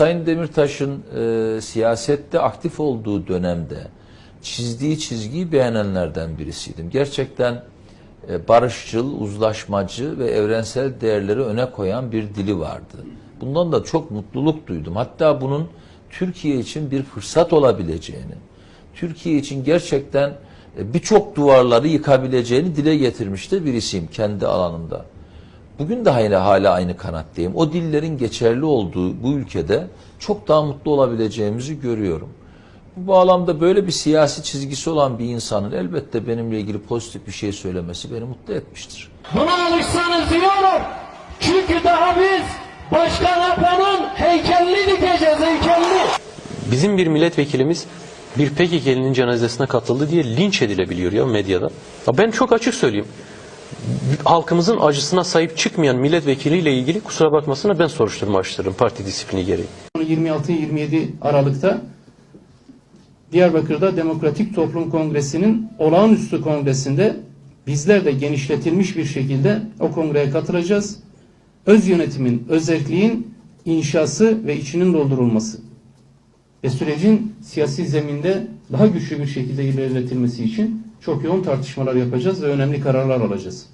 Sayın Demirtaş'ın e, siyasette aktif olduğu dönemde çizdiği çizgiyi beğenenlerden birisiydim. Gerçekten e, barışçıl, uzlaşmacı ve evrensel değerleri öne koyan bir dili vardı. Bundan da çok mutluluk duydum. Hatta bunun Türkiye için bir fırsat olabileceğini, Türkiye için gerçekten e, birçok duvarları yıkabileceğini dile getirmiş de birisiyim kendi alanımda. Bugün de hala, hala aynı kanattayım. O dillerin geçerli olduğu bu ülkede çok daha mutlu olabileceğimizi görüyorum. Bu bağlamda böyle bir siyasi çizgisi olan bir insanın elbette benimle ilgili pozitif bir şey söylemesi beni mutlu etmiştir. Buna alışsanız diyorum. Çünkü daha biz Başkan Apo'nun heykelini dikeceğiz heykelini. Bizim bir milletvekilimiz bir PKK'linin cenazesine katıldı diye linç edilebiliyor ya medyada. Ya ben çok açık söyleyeyim. Halkımızın acısına sahip çıkmayan milletvekiliyle ilgili kusura bakmasına ben soruşturma açtırırım parti disiplini gereği. 26-27 Aralık'ta Diyarbakır'da Demokratik Toplum Kongresi'nin olağanüstü kongresinde bizler de genişletilmiş bir şekilde o kongreye katılacağız. Öz yönetimin, özelliğin inşası ve içinin doldurulması ve sürecin siyasi zeminde daha güçlü bir şekilde ilerletilmesi için çok yoğun tartışmalar yapacağız ve önemli kararlar alacağız.